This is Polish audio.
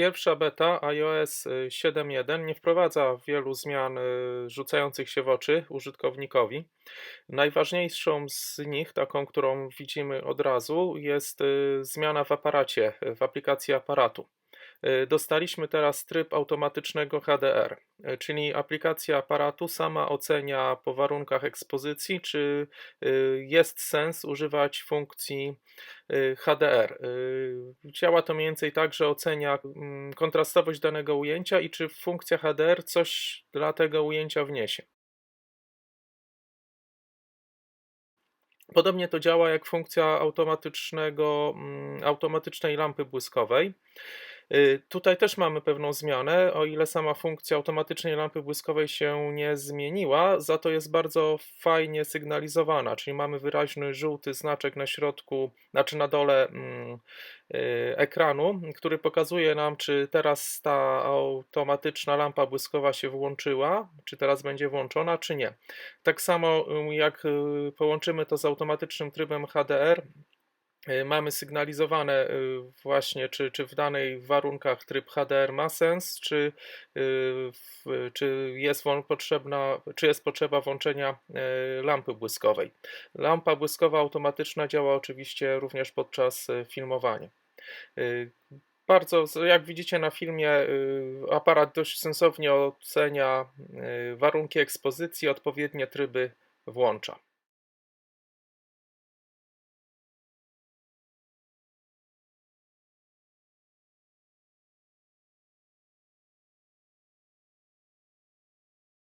Pierwsza beta iOS 7.1 nie wprowadza wielu zmian y, rzucających się w oczy użytkownikowi. Najważniejszą z nich, taką, którą widzimy od razu, jest y, zmiana w aparacie, w aplikacji aparatu. Y, Dostaliśmy teraz tryb automatycznego HDR, y, czyli aplikacja aparatu sama ocenia po warunkach ekspozycji, czy y, jest sens używać funkcji HDR. Działa to mniej więcej tak, że ocenia mm, kontrastowość danego ujęcia i czy funkcja HDR coś dla tego ujęcia wniesie. Podobnie to działa jak funkcja automatycznego, mm, automatycznej lampy błyskowej. Y, Tutaj też mamy pewną zmianę, o ile sama funkcja automatycznej lampy błyskowej się nie zmieniła, za to jest bardzo fajnie sygnalizowana, czyli mamy wyraźny żółty znaczek na środku, znaczy na dole mm, y, ekranu, który pokazuje nam, czy teraz ta automatyczna lampa błyskowa się włączyła, czy teraz będzie włączona, czy nie. Tak samo y, jak połączymy to z automatycznym trybem HDR, mamy sygnalizowane y, właśnie, czy, czy w danych warunkach tryb HDR ma sens, czy, w- czy, jest potrzebna, czy jest potrzeba włączenia lampy błyskowej. Lampa błyskowa automatyczna działa oczywiście również podczas filmowania. Bardzo, jak widzicie na filmie, aparat dość sensownie ocenia warunki ekspozycji, odpowiednie tryby włącza.